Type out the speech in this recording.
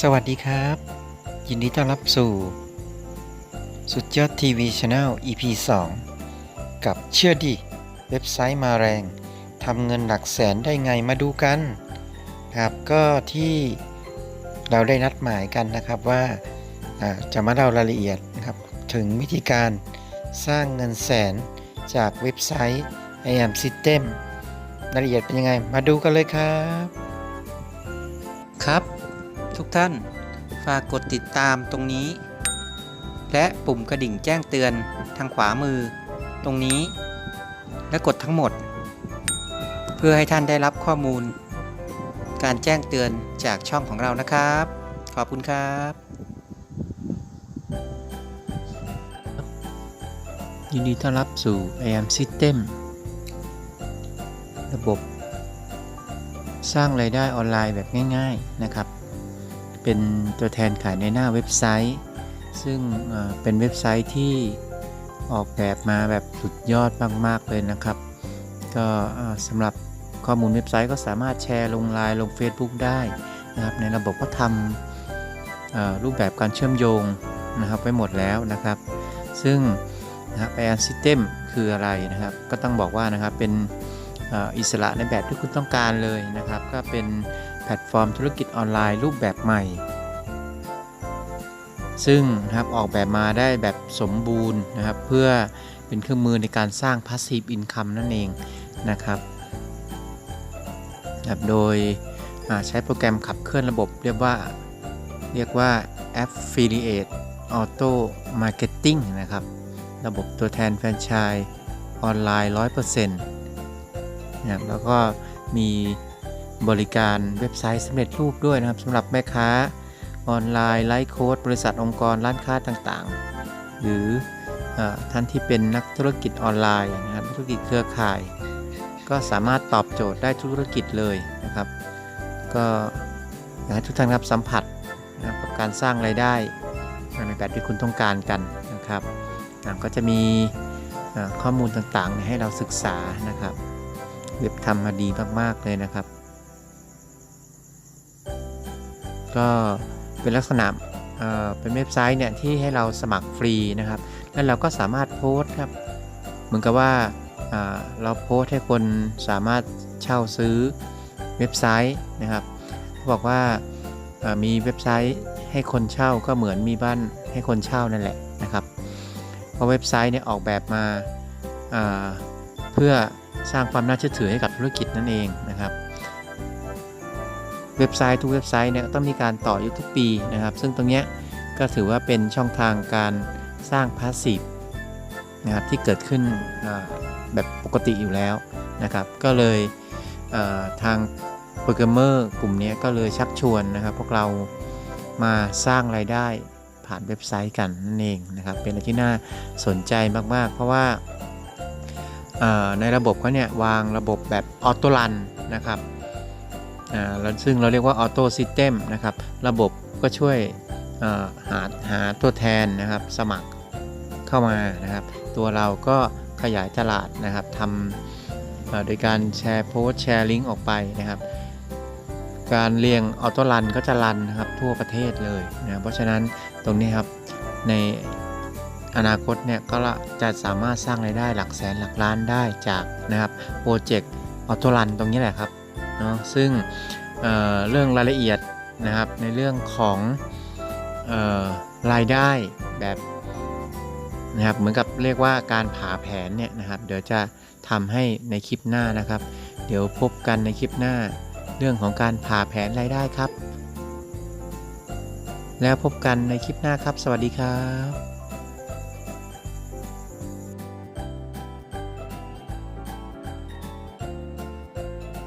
สวัสดีครับ ยินดีต้อนรับสู่ สุดยอดทีวีช anel EP 2 กับเชื่อดิ เว็บไซต์มาแรงทำเงินหลักแสนได้ไงมาดูกัน ครับก็ที่เราได้นัดหมายกันนะครับว่าจะมาเล่ารายละเอียดนะครับ ถึงวิธีการสร้างเงินแสนจากเว็บไซต์ i am System รายละเอียดเป็นยังไง มาดูกันเลยครับ ครับ ทุกท่าน ฝากกดติดตามตรงนี้ และปุ่มกระดิ่งแจ้งเตือนทางขวามือ ตรงนี้ และกดทั้งหมด เพื่อให้ท่านได้รับข้อมูล การแจ้งเตือนจากช่องของเรานะครับ ขอบคุณครับ ยินดีต้อนรับสู่ AM System ระบบสร้างรายได้ออนไลน์แบบง่าย ๆ นะครับ เป็นตัวแทนขายในหน้าเว็บไซต์ ซึ่งเป็นเว็บไซต์ที่ออกแบบมาแบบสุดยอดมากๆเลยนะครับ ก็สำหรับข้อมูลเว็บไซต์ก็สามารถแชร์ลงไลน์ลง Facebook ได้นะครับ ในระบบก็ทำรูปแบบการเชื่อมโยงนะครับไว้หมดแล้วนะครับ ซึ่งนะครับ Air System คืออะไรนะครับ ก็ต้องบอกว่านะครับเป็นอิสระในแบบที่คุณต้องการเลยนะครับ ก็เป็น แพลตฟอร์มธุรกิจออนไลน์รูปแบบใหม่ ซึ่งนะครับออกแบบมาได้แบบสมบูรณ์นะครับ เพื่อเป็นเครื่องมือในการสร้าง Passive Income นั่นเองนะครับแบบโดยใช้โปรแกรมขับเคลื่อนระบบเรียกว่าเรียกว่า Affiliate Auto Marketing นะครับ ระบบตัวแทนแฟรนไชส์ออนไลน์ 100%นะครับแล้วก็มี บริการเว็บไซต์สำเร็จรูปด้วยนะครับสำหรับแม่ค้าออนไลน์ไลฟ์โค้ดบริษัทองค์กรร้านค้าต่างๆ หรืออท่านที่เป็นนักธุรกิจออนไลน์นะครับธุรกิจเครือข่าย ก็สามารถตอบโจทย์ได้ธุรกิจเลยนะครับ ก็อยากให้ทุกท่านครับสัมผัสนะครับกับการสร้างรายได้ในแบบที่คุณต้องการกันนะครับก็จะมีข้อมูลต่างๆ ให้เราศึกษานะครับ เว็บทำมาดีมากๆเลยนะครับ ก็เป็นลักษณะเเป็นเว็บไซต์เนี่ยที่ให้เราสมัครฟรีนะครับ แล้วเราก็สามารถโพสต์ครับ เหมือนกับว่าอ่าเราโพสต์ให้คนสามารถเช่าซื้อเว็บไซต์นะครับเขาบอกว่าามีเว็บไซต์ให้คนเช่าก็เหมือนมีบ้านให้คนเช่านั่นแหละนะครับเพราะเว็บไซต์เนี่ยออกแบบมาาเพื่อสร้างความน่าเชื่อถือให้กับธุรกิจนั่นเองนะครับ เว็บไซต์ทุกเว็บไซต์เนี่ยต้องมีการต่อยุทุกปีนะครับ ซึ่งตรงเนี้ยก็ถือว่าเป็นช่องทางการสร้างพาสซีฟนะครับที่เกิดขึ้นแบบปกติอยู่แล้วนะครับ ก็เลยเทางโปรแกรมเมอร์กลุ่มนี้ก็เลยชักชวนนะครับ พวกเรามาสร้างรายได้ผ่านเว็บไซต์กันนั่นเองนะครับ เป็นอะไรที่น่าสนใจมาก ๆ เพราะว่าในระบบเขาเนี่ยวางระบบแบบออโต้รันนะครับ แล้วซึ่งเราเรียกว่าออโต้ซิสเต็มนะครับ ระบบก็ช่วยหาหาตัวแทนนะครับ สมัครเข้ามานะครับ ตัวเราก็ขยายตลาดนะครับทำโดยการแชร์โพสต์แชร์ลิงก์ออกไปนะครับ การเรียงออโต้รันก็จะรันนะครับทั่วประเทศเลยนะเพราะฉะนั้นตรงนี้ครับในอนาคตเนี่ยก็จะสามารถสร้างรายได้หลักแสนหลักล้านได้จากนะครับโปรเจกต์ออโต้รันตรงนี้แหละครับ เนาะซึ่งเเรื่องรายละเอียดนะครับในเรื่องของออรายได้แบบนะครับเหมือนกับเรียกว่าการผ่าแผนเนี่ยนะครับ เดี๋ยวจะทำให้ในคลิปหน้านะครับ เดี๋ยวพบกันในคลิปหน้า เรื่องของการผ่าแผนรายได้ครับ แล้วพบกันในคลิปหน้าครับ สวัสดีครับ